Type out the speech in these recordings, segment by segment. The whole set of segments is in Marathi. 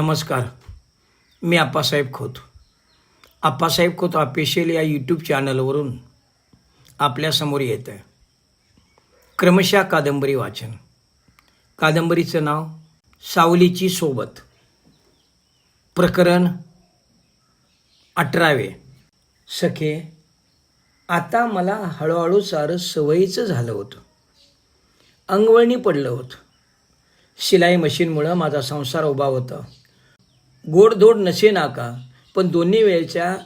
नमस्कार मी आप्पासाहेब खोत. आप्पासाहेब खोत ऑफिशियल या यूट्यूब चॅनलवरून आपल्यासमोर येत आहे. क्रमशः कादंबरी वाचन. कादंबरीचं नाव सावलीची सोबत. प्रकरण अठरावे. सखे आता मला हळूहळू सारं सवयीचं झालं होतं. अंगवळणी पडलं होतं. शिलाई मशीनमुळं माझा संसार उभा होता. गोडधोड नसे नाका पण दोन्ही वेळच्या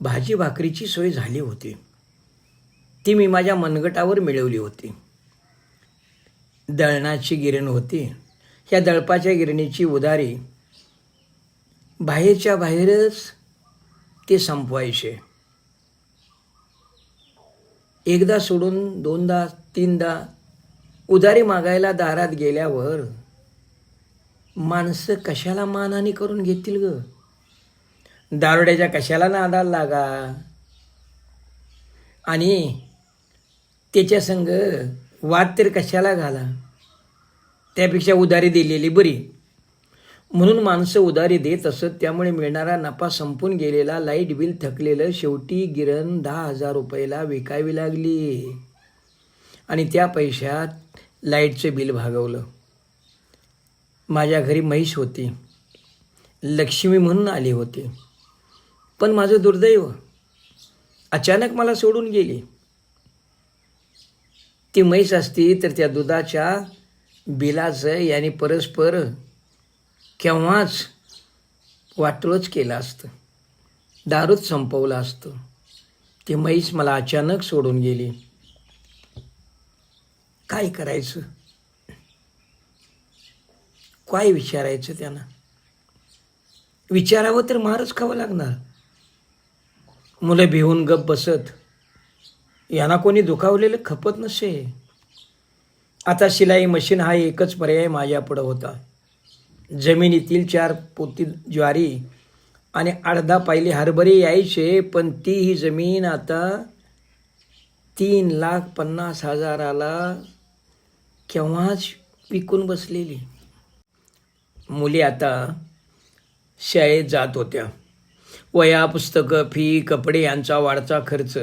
भाजी भाकरीची सोय झाली होती. ती मी माझ्या मनगटावर मिळवली होती. दळणाची गिरण होती. ह्या दळपाच्या गिरणीची उदारी बाहेरच्या बाहेरच ते संपवायचे. एकदा सोडून दोनदा तीनदा उदारी मागायला दारात गेल्यावर माणसं कशाला मानहानी करून घेतील ग? दारोड्याच्या कशाला नादाला लागा? आणि त्याच्या संग वाद तर कशाला घाला? त्यापेक्षा उधारी दिलेली बरी. म्हणून माणसं उधारी देत असत त्यामुळे मिळणारा नफा संपून गेलेला लाइट बिल थकलेलं शेवटी गिरण दहा हजार रुपयाला विकावी लागली. आणि त्या पैशात लाईटचं बिल भागवलं. माझ्या घरी म्हैस होती. लक्ष्मी म्हणून आली होती. पण माझं दुर्दैव अचानक मला सोडून गेली. ती म्हैस असती तर त्या दुधाच्या बिलाचं याने परस्पर केव्हाच वाटोळच केलं असतं. दारूच संपवलं असतं. ती म्हैस मला अचानक सोडून गेली. काय करायचं? काय विचारायचं त्यांना. विचारावं तर मारच खावं लागणार. मुलं भिवून गप बसत. यांना कोणी दुखावलेलं खपत नसे. आता शिलाई मशीन हा एकच पर्याय माझ्यापुढं होता. जमिनीतील चार पोती ज्वारी आणि अर्धा पायली हरभरे यायचे पण ती ही जमीन आता तीन लाख पन्नास हजाराला केव्हाच विकून बसलेली. मुली आता शाळेत जात होत्या. वया पुस्तकं फी कपडे यांचा वाढता खर्च.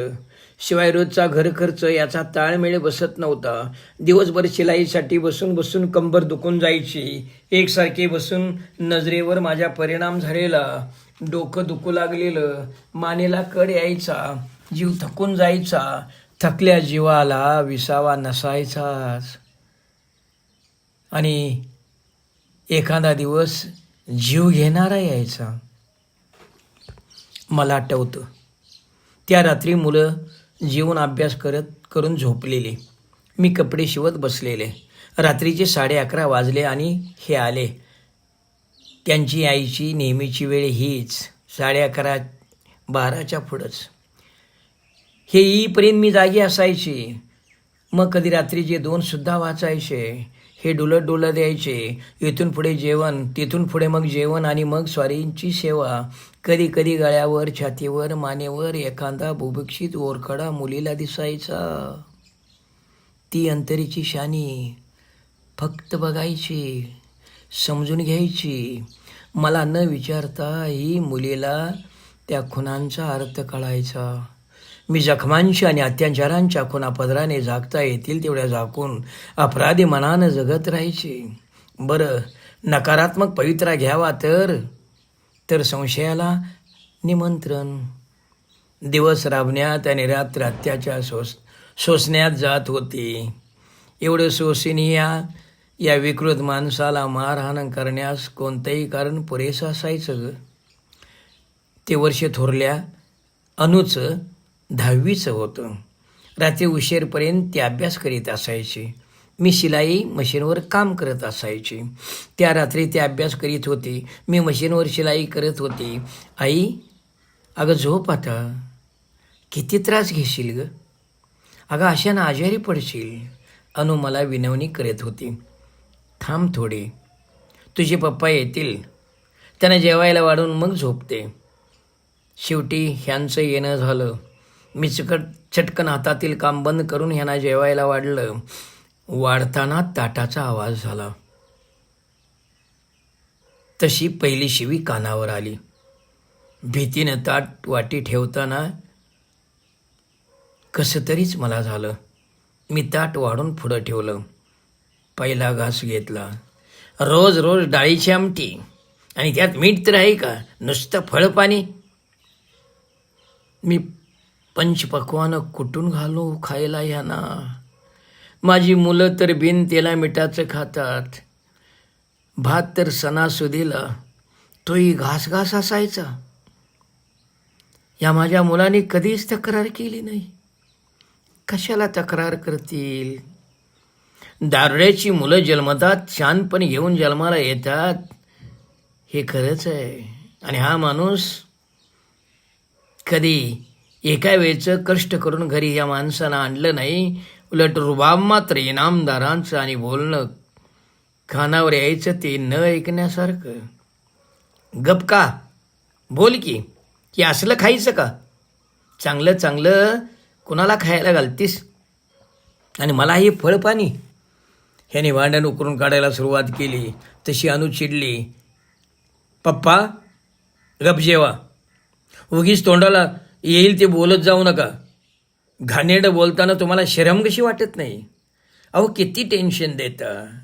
शिवाय रोजचा घर खर्च याचा ताळमेळ बसत नव्हता. दिवसभर शिलाईसाठी बसून बसून कंबर दुखून जायची. एकसारखे बसून नजरेवर माझ्या परिणाम झालेला. डोकं दुखू लागलेलं. मानेला कड यायचा. जीव थकून जायचा. थकल्या जीवाला विसावा नसायचाच. आणि एखादा दिवस जीव घेणारा यायचा. मला आठवतं. त्या रात्री मुलं जीवन अभ्यास करत करून झोपलेली. मी कपडे शिवत बसलेले. रात्रीचे साडे अकरा वाजले आणि हे आले. त्यांची आईची नेहमीची वेळ हीच. साडे अकरा बाराच्या पुढंच. हे येईपर्यंत मी जागी असायची. मग कधी रात्रीचे दोनसुद्धा वाचायचे. हे डुलत डुलत द्यायचे इथून पुढे जेवण तिथून पुढे मग जेवण आणि मग स्वारींची सेवा. कधी कधी गळ्यावर छातीवर मानेवर एखादा बुभक्षित ओरखडा मुलीला दिसायचा. ती अंतरीची शानी फक्त बघायची समजून घ्यायची. मला न विचारता ही मुलीला त्या खुनांचा अर्थ कळायचा. मी जखमांची आणि अत्याचारांच्या खुना पदराने झाकता येतील तेवढ्या झाकून अपराधी मनानं जगत राहायचे. बरं नकारात्मक पवित्रा घ्यावा तर? तर संशयाला निमंत्रण. दिवस राबण्यात आणि रात्र अत्याचार सोस सोसण्यात जात होती. एवढं सोसिनिया या विकृत माणसाला मारहाण करण्यास कोणतंही कारण पुरेसं असायचं ते वर्ष थोरल्या अनुचं दहावीचं होतं. रात्री उशीरपर्यंत ते अभ्यास करीत असायचे. मी शिलाई मशीनवर काम करत असायचे. त्या रात्री ते अभ्यास करीत होते. मी मशीनवर शिलाई करत होते. आई अगं झोप आता. किती त्रास घेशील ग? अगं अशानं आजारी पडशील. अनु मला विनवणी करत होती. थांब थोडे. तुझे पप्पा येतील. त्यांना जेवायला वाढून मग झोपते. शेवटी ह्यांचं येणं झालं. मी चकट चटकन हातातील काम बंद करून ह्यांना जेवायला वाढलं. वाढताना ताटाचा आवाज झाला. तशी पहिली शिवी कानावर आली. भीतीनं ताट वाटी ठेवताना कसं तरीच मला झालं. मी ताट वाढून पुढं ठेवलं. पहिला घास घेतला. रोज रोज डाळीची आमटी. आणि त्यात मीठ तर आहे का? नुसतं फळपाणी. मी पंचपक्वानं कुठून घालू खायला यांना माझी मुलं तर बिन तेला मिठाचं खातात. भात तर सणासुदीला. तोही घासघास असायचा. या माझ्या मुलाने कधीच तक्रार केली नाही. कशाला तक्रार करतील? दारुड्याची मुलं जन्मतात छानपणे घेऊन जन्माला येतात. हे खरंच आहे. आणि हा माणूस कधी एका वेळचं कष्ट करून घरी या माणसानं आणलं नाही उलट रुबाब मात्र इनामदारांचं आणि बोलणं खानावर यायचं ते न ऐकण्यासारखं. गप का? बोल की की असलं खायचं का? चांगलं चांगलं कुणाला खायला घालतीस? आणि मला हे फळपाणी ह्याने भांडण उकरून काढायला सुरुवात केली तशी अनु चिडली. पप्पा गप जेवा. उगीच तोंडाला येईल ते बोलत जाऊ नका. घाणेरडं बोलताना तुम्हाला शरम कशी वाटत नाही? अहो किती टेन्शन देता.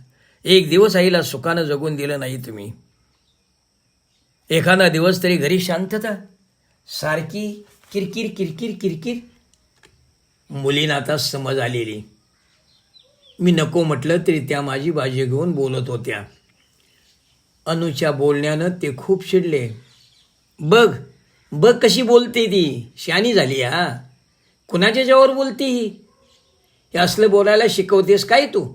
एक दिवस आईला सुखानं जगून दिलं नाही तुम्ही. एखादा दिवस तरी घरी शांतता. सारखी किरकिर किरकिर किरकिर. मुलींना आता समज आलेली. मी नको म्हटलं तरी त्या माझी बाजी घेऊन बोलत होत्या. अनुच्या बोलण्यानं ते खूप चिडले. बघ बघ कशी बोलते ती. शानी झाली हा. कुणाच्या जेव्हावर बोलते? ही हे असलं बोलायला शिकवतेस काय तू?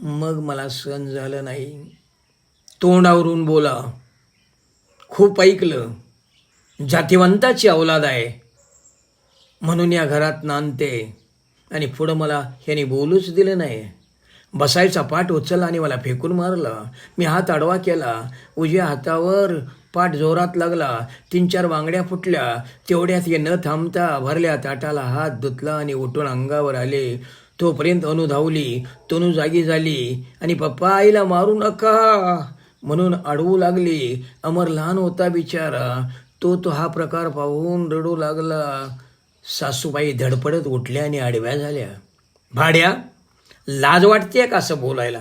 मग मला सहन झालं नाही. तोंडावरून बोला. खूप ऐकलं. जातिवंताची अवलाद आहे. म्हणून या घरात नांदते. आणि पुढं मला ह्याने बोलूच दिलं नाही. बसायचा पाठ उचलला आणि मला फेकून मारला. मी हात आडवा केला. उजव्या हातावर पाठ जोरात लागला. तीन चार बांगड्या फुटल्या. तेवढ्यात हे न थांबता भरल्या ताटाला हात धुतला आणि उठून अंगावर आले. तोपर्यंत अनु धावली. तनू जागी झाली. आणि पप्पा आईला मारू नका. म्हणून अडवू लागली. अमर लहान होता बिचारा. तो तो हा प्रकार पाहून रडू लागला. सासूबाई धडपडत उठल्या आणि आडव्या झाल्या. भाड्या लाज वाटते का असं बोलायला?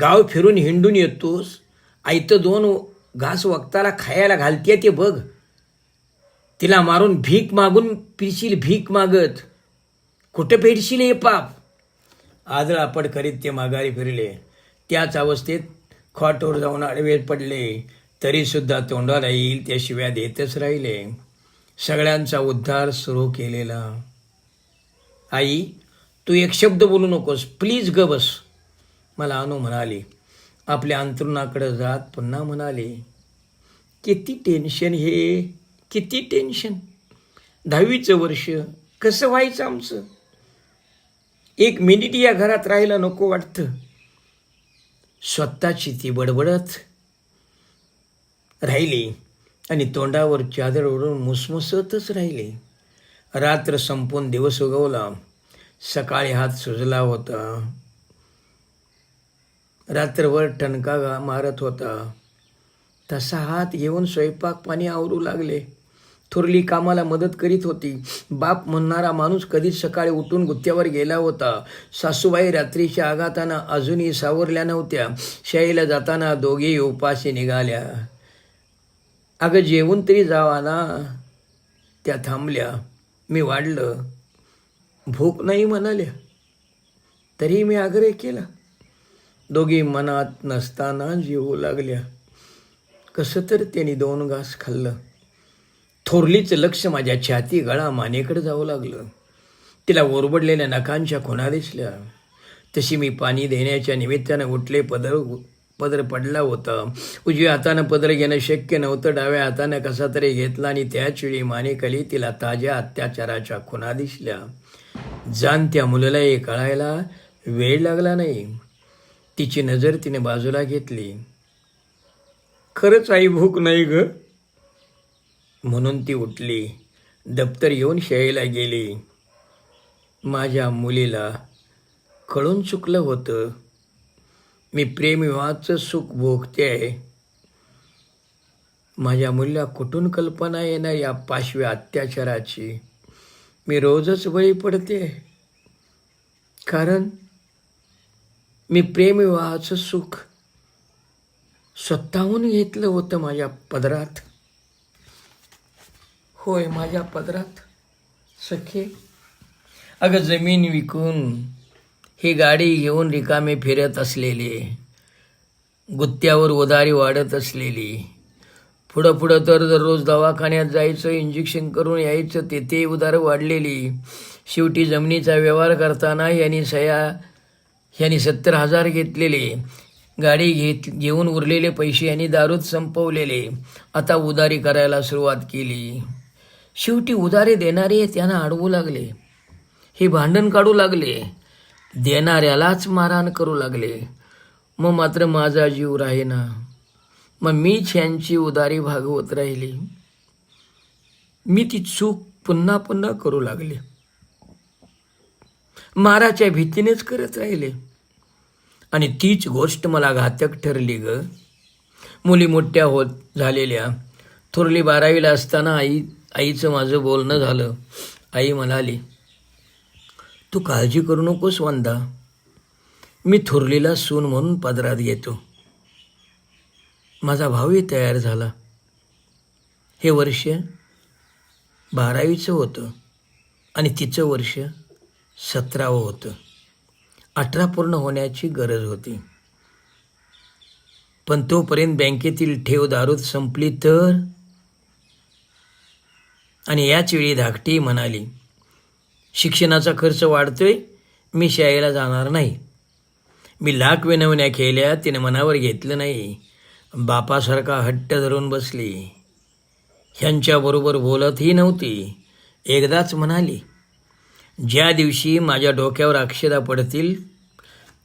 गाव फिरून हिंडून येतोस. आयतं दोन घास वक्ताला खायला घालते ते बघ. तिला मारून भीक मागून पिशील भीक मागत. कुठं फेडशील हे पाप? आदळापड करीत ते माघारी फिरले. त्याच अवस्थेत खॉटवर जाऊन आडवे पडले. तरीसुद्धा तोंडाला येईल त्या शिव्या देतच राहिले. सगळ्यांचा उद्धार सुरू केलेला. आई तू एक शब्द बोलू नकोस. प्लीज ग बस. मला अनु म्हणाली. आपल्या अंतरुणाकडे जात पुन्हा म्हणाले किती टेन्शन हे किती टेन्शन दहावीचं वर्ष कसं व्हायचं आमचं? एक मिनिट या घरात राहायला नको वाटतं. स्वतःची ती बडबडत राहिली आणि तोंडावर चादर ओढून मुसमुसतच राहिली. रात्र संपून दिवस उगवला. सकाळी हात सुजला होता. रात्रभर टणकागा मारत होता. तसा हात घेऊन स्वयंपाक पाणी आवरू लागले. थोरली कामाला मदत करीत होती. बाप म्हणणारा माणूस कधीच सकाळी उठून गुत्त्यावर गेला होता. सासूबाई रात्रीच्या आघातानं अजूनही सावरल्या नव्हत्या. शाईला जाताना दोघेही उपाशी निघाल्या. अगं जेवून तरी जावा ना. त्या थांबल्या. मी वाढलं. भूक नाही म्हणाल्या. तरी मी आग्रह केला. दोघी मनात नसताना जेवू लागल्या. कसं तर त्यांनी दोन घास खाल्लं. थोरलीचं लक्ष माझ्या छाती गळा मानेकडे जाऊ लागलं. तिला ओरबडलेल्या नखांच्या खुणा दिसल्या. तशी मी पाणी देण्याच्या निमित्तानं उठले पदर पदर पडला होता. उजव्या हातानं पदर घेणं शक्य नव्हतं डाव्या हातानं कसा तरी घेतला आणि त्याच वेळी मानेकली तिला ताज्या अत्याचाराच्या खुणा दिसल्या. जाणत्या मुलालाही कळायला वेळ लागला नाही. तिची नजर तिने बाजूला घेतली. खरंच आई भूक नाही ग? म्हणून ती उठली. दप्तर येऊन शाळेला गेली. माझ्या मुलीला कळून चुकलं होतं. मी प्रेमविवाहाचं सुख भोगते. आहे माझ्या मुलीला कुठून कल्पना येणार या पाशव्या अत्याचाराची? मी रोजच बळी पडते. कारण मी प्रेमविवाहाचं सुख स्वतःहून घेतलं होतं माझ्या पदरात. होय माझ्या पदरात सखे. अगं जमीन विकून ही गाडी घेऊन रिकामे फिरत असलेले गुत्त्यावर उदारी वाढत असलेली पुढं पुढं तर दररोज दवाखान्यात जायचं इंजेक्शन करून यायचं तेथे उदार वाढलेली शेवटी जमिनीचा व्यवहार करताना यांनी सया यांनी सत्तर हजार घेतलेले. गाडी घेत घेऊन उरलेले पैसे यांनी दारूत संपवलेले. आता उदारी करायला सुरुवात केली. शेवटी उदारे देणारे त्यांना अडवू लागले. हे भांडण काढू लागले. देणाऱ्यालाच मारहाण करू लागले. मग मात्र माझा जीव राहीना. मग मीच यांची उदारी भागवत राहिली. मी ती चूक पुन्हा पुन्हा करू लागले. माराच्या भीतीनेच करत राहिले. आणि तीच गोष्ट मला घातक ठरली ग. मुली मोठ्या होत झालेल्या थोरली बारावीला असताना आई आईचं माझं बोलणं झालं. आई म्हणाली तू काळजी करू नकोस वंदा. मी थोरलीला सून म्हणून पदरात घेतो. माझा भाऊही तयार झाला. हे वर्ष बारावीचं होतं आणि तिचं वर्ष सतरावं होतं. अठरा पूर्ण होण्याची गरज होती. पण तोपर्यंत बँकेतील ठेव दारूत संपली तर? आणि याच वेळी धाकटी म्हणाली शिक्षणाचा खर्च वाढतोय मी शाळेला जाणार नाही. मी लाख विनवण्या केल्या तिने मनावर घेतलं नाही. बापासारखा हट्ट धरून बसली. ह्यांच्याबरोबर बोलतही नव्हती. एकदाच म्हणाली ज्या दिवशी माझ्या डोक्यावर अक्षदा पडतील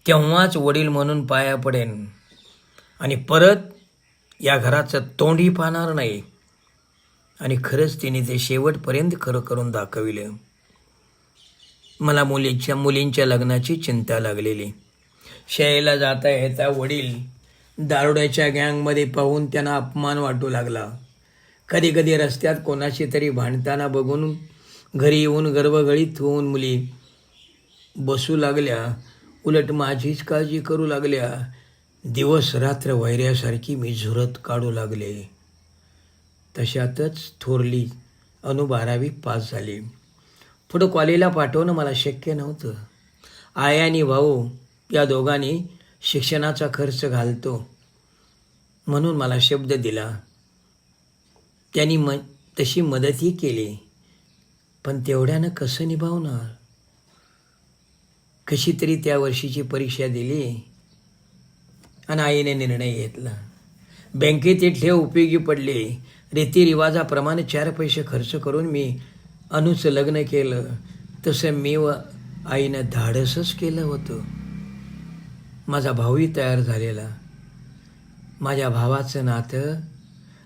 तेव्हाच वडील म्हणून पाया पडेन. आणि परत या घराचं तोंडही पाहणार नाही. आणि खरंच तिने ते शेवटपर्यंत खरं करून दाखविलं. मला मुलीच्या मुलींच्या लग्नाची चिंता लागलेली. शाळेला जाता येता वडील दारुड्याच्या गँगमध्ये पाहून त्यांना अपमान वाटू लागला. कधी कधी रस्त्यात कोणाशी तरी भांडताना बघून घरी येऊन गर्भगळीत होऊन मुली बसू लागल्या उलट माझीच काळजी करू लागल्या. दिवस रात्र वैऱ्यासारखी मी झुरत काढू लागले. तशातच थोरली अनुबारावी पास झाली. पुढं कॉलेजला पाठवणं मला शक्य नव्हतं. आई आणि भाऊ या दोघांनी शिक्षणाचा खर्च घालतो म्हणून मला शब्द दिला. त्यांनी म तशी मदतही केली. पण तेवढ्यानं कसं निभावणार? कशी तरी त्या वर्षीची परीक्षा दिली आणि आईने निर्णय घेतला. बँकेत ठेव उपयोगी पडले. रीतिरिवाजाप्रमाणे चार पैसे खर्च करून मी अनुचं लग्न केलं. तसं मी व आईनं धाडसच केलं होतं. माझा भाऊही तयार झालेला. माझ्या भावाचं नातं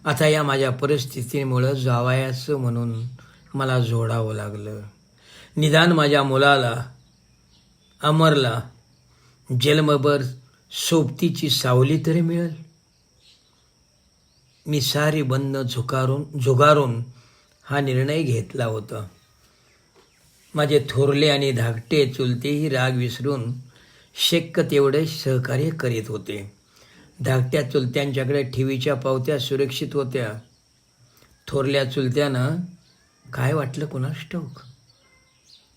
आता या माझ्या परिस्थितीमुळं जावायाचं म्हणून मला जोडावं लागलं. निदान माझ्या मुलाला अमरला जन्मभर सोबतीची सावली तरी मिळेल. मी सारी बंद झुकारून झुगारून हा निर्णय घेतला होता. माझे थोरले आणि धाकटे चुलतेही राग विसरून शक्य तेवढे सहकार्य करीत होते. धाकट्या चुलत्यांच्याकडे ठेवीच्या पावत्या सुरक्षित होत्या. थोरल्या चुलत्यानं काय वाटलं कुणास ठाऊक?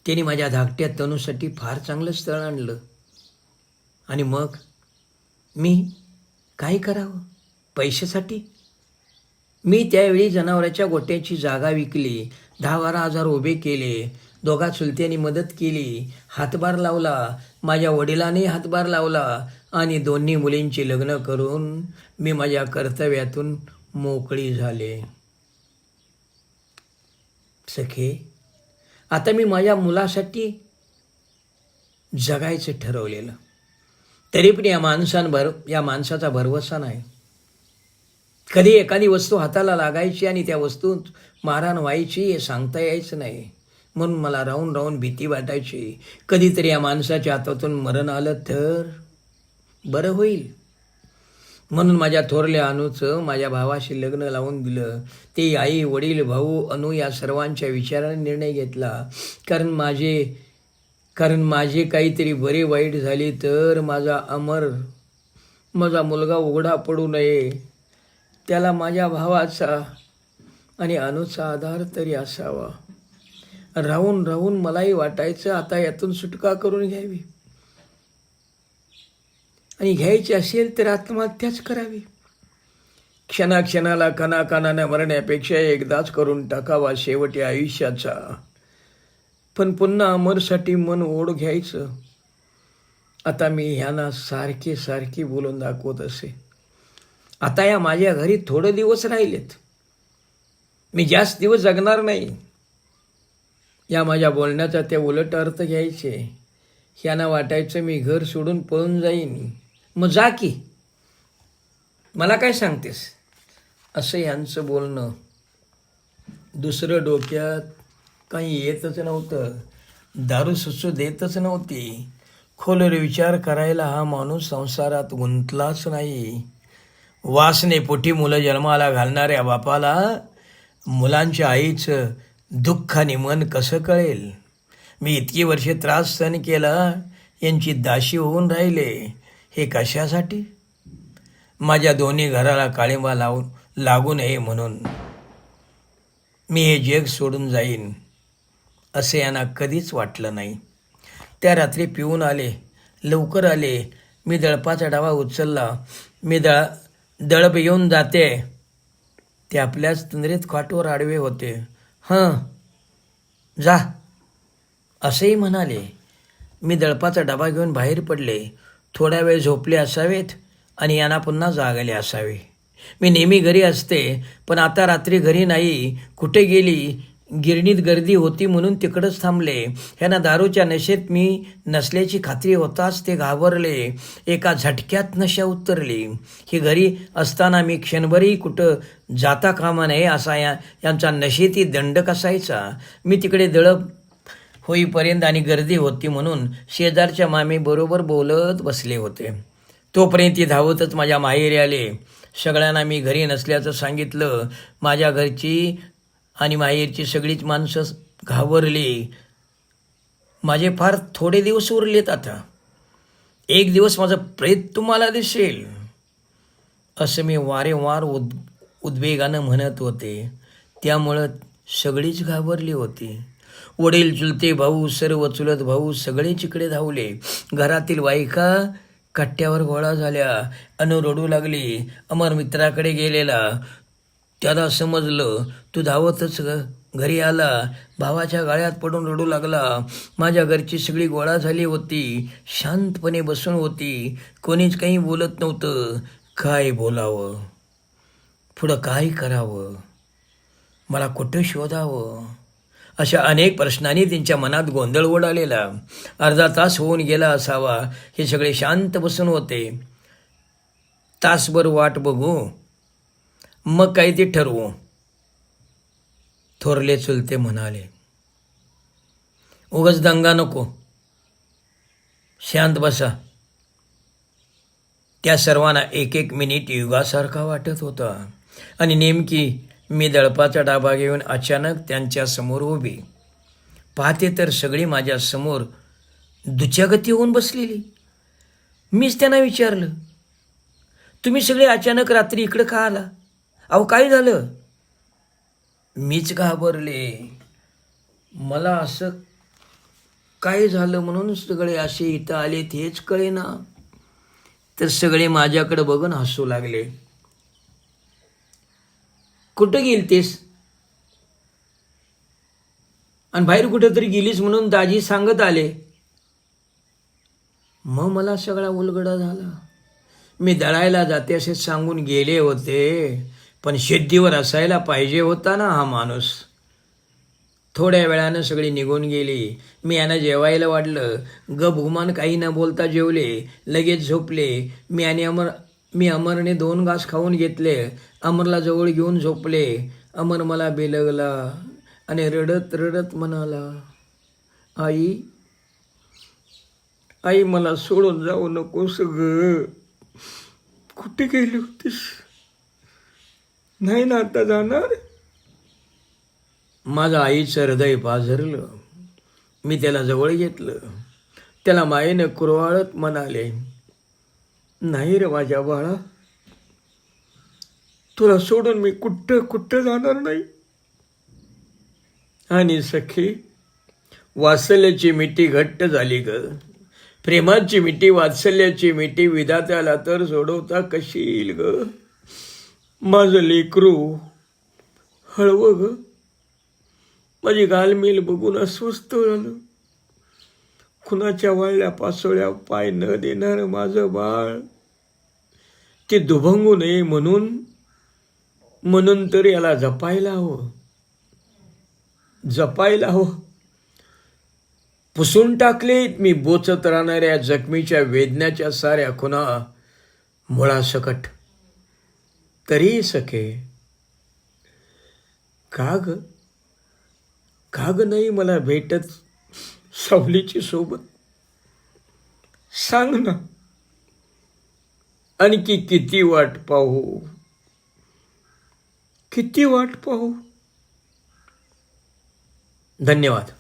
त्यांनी माझ्या धाकट्या तनूसाठी फार चांगलं स्थळ आणलं. आणि मग मी काय करावं? पैशासाठी? मी त्यावेळी जनावराच्या गोट्याची जागा विकली दहा बारा हजार उभे केले दोघा चुलत्यांनी मदत केली हातभार लावला माझ्या वडिलांनी हातभार लावला आणि दोन्ही मुलींची लग्न करून मी माझ्या कर्तव्यातून मोकळी झाले. सखे आता मी माझ्या मुलासाठी जगायचं ठरवलेलं. तरी पण या माणसांभर या माणसाचा भरवसा नाही. कधी एखादी वस्तू हाताला लागायची आणि त्या वस्तूत मारहाण व्हायची हे सांगता यायचं नाही. म्हणून मला राहून राहून भीती वाटायची. कधीतरी या माणसाच्या हातातून मरण आलं तर बरं होईल. म्हणून माझ्या थोरल्या अनूचं माझ्या भावाशी लग्न लावून दिलं. ते आई वडील भाऊ अनु या सर्वांच्या विचाराने निर्णय घेतला. कारण माझे कारण माझे काहीतरी बरे वाईट झाले तर माझा अमर माझा मुलगा उघडा पडू नये. त्याला माझ्या भावाचा आणि अनुचा आधार तरी असावा. राहून राहून मलाही वाटायचं आता यातून सुटका करून घ्यावी. आणि घ्यायची असेल तर आत्महत्याच करावी. क्षणाक्षणाला कणाकणाने मरण्यापेक्षा एकदाच करून टाकावा शेवटी आयुष्याचा. पण पुन्हा अमरसाठी मन ओढ घ्यायचं. आता मी ह्यांना सारखे सारखे बोलून दाखवत असे. आता या माझ्या घरी थोडे दिवस राहिलेत. मी जास्त दिवस जगणार नाही. या माझ्या बोलण्याचा ते उलट अर्थ घ्यायचे. ह्यांना वाटायचं मी घर सोडून पळून जाईन. मग जा की. मला काय सांगतेस? असं यांचं बोलणं दुसरं डोक्यात काही येतच नव्हतं. दारू सुचू देतच नव्हती. खोलर विचार करायला हा माणूस संसारात गुंतलाच नाही. वासने पोटी मुलं जन्माला घालणाऱ्या बापाला मुलांच्या आईचं दुःख आणि मन कसं कळेल? मी इतकी वर्षे त्रास सहन केला यांची दाशी होऊन राहिले. हे कशासाठी? माझ्या दोन्ही घराला काळिंबा लावून लागू नये म्हणून. मी हे जग सोडून जाईन असे यांना कधीच वाटलं नाही. त्या रात्री पिऊन आले लवकर आले. मी दळपाचा डावा उचलला. मी दळ दळप येऊन जाते. ते आपल्याच तंद्रीत खाटवर आडवे होते. हं जा असेही म्हणाले. मी दळपाचा डबा घेऊन बाहेर पडले. थोडा वेळ झोपले असावेत आणि यांना पुन्हा जागले असावे. मी नेहमी घरी असते पण आता रात्री घरी नाही. कुठे गेली? गिरणीत गर्दी होती म्हणून तिकडंच थांबले. ह्यांना दारूच्या नशेत मी नसल्याची खात्री होताच ते घाबरले. एका झटक्यात नशा उतरली. ही घरी असताना मी क्षणभरही कुठं जाता कामा नये असा या यांचा नशेती दंडक असायचा मी तिकडे दळप होईपर्यंत आणि गर्दी होती म्हणून शेजारच्या मामी बरोबर बोलत बसले होते. तोपर्यंत ती धावतच माझ्या माहेरी आले. सगळ्यांना मी घरी नसल्याचं सांगितलं. माझ्या घरची आणि माहेरची सगळीच माणसं घाबरली. माझे फार थोडे दिवस उरलेत आता. एक दिवस माझं प्रेत तुम्हाला दिसेल असं मी वारेवार उद उद्वेगानं म्हणत होते. त्यामुळं सगळीच घाबरली होती. वडील चुलते भाऊ सर्व चुलत भाऊ सगळे चिकडे धावले. घरातील बायका कट्ट्यावर गोळा झाल्या. अनु रडू लागली. अमर मित्राकडे गेलेला. त्याला समजलं तू धावतच घरी आला. भावाच्या गाळ्यात पडून रडू लागला. माझ्या घरची सगळी गोळा झाली होती. शांतपणे बसून होती. कोणीच काही बोलत नव्हतं. काय बोलावं? पुढं काय करावं? मला कुठं शोधावं? अशा अनेक प्रश्नांनी त्यांच्या मनात गोंधळ उडालेला. अर्धा तास होऊन गेला असावा. हे सगळे शांत बसून होते. तासभर वाट बघू. मग काही ते ठरवू. थोरले चुलते म्हणाले उगच दंगा नको. शांत बसा. त्या सर्वांना एक एक मिनिट युगासारखा वाटत होता. आणि नेमकी मी दळपाचा डाबा घेऊन अचानक त्यांच्यासमोर उभी. पाहते तर सगळी माझ्यासमोर दुचागती दुच्यागती होऊन बसलेली. मीच त्यांना विचारलं तुम्ही सगळे अचानक रात्री इकडं का आला? अहो काय झालं? मीच घाबरले. मला असं काय झालं म्हणून सगळे असे इथं आले हेच कळेना. तर सगळे माझ्याकडे बघून हसू लागले. कुठं गेलतेस? आणि बाहेर कुठेतरी गेलीस म्हणून दाजी सांगत आले. मग मला सगळा उलगडा झाला. मी दळायला जाते असे सांगून गेले होते पण शेतीवर असायला पाहिजे होता ना हा माणूस. थोड्या वेळानं सगळी निघून गेली. मी यांना जेवायला वाटलं ग गुमान काही न बोलता जेवले. लगेच झोपले. मी आणि अमर मी अमरने दोन घास खाऊन घेतले. अमरला जवळ घेऊन झोपले. अमर मला बेलगला आणि रडत रडत म्हणाला आई आई मला सोडून जाऊ नकोस सगळं कुठे गेली होतीस? नाही ना आता जाणार? माझं आईचं हृदय पाझरलं. मी त्याला जवळ घेतलं. त्याला मायेनं कुरवाळत म्हणाले नाही रे माझ्या बाळा तुला सोडून मी कुठं कुठं जाणार नाही? आणि सखी वात्सल्याची मिठी घट्ट झाली ग. प्रेमाची मिठी वात्सल्याची मिठी विधात्याला तर सोडवता कशी येईल ग? माझं लेकरू हळवं ग. माझी गालमेल बघून अस्वस्थ झालं. खुनाच्या वाळल्या पासोळ्या पाय न देणार माझं बाळ. ते दुभंगू नये म्हणून म्हणून तर याला जपायला हवं. जपायला हवं. पुसून टाकलेत मी बोचत राहणाऱ्या जखमीच्या वेदनाच्या साऱ्या खुना मुळासकट तरी सखे का ग का ग नाही मला भेटत सावलीची सोबत. सांग ना आणखी किती वाट पाहू? किती वाट पाहू? धन्यवाद.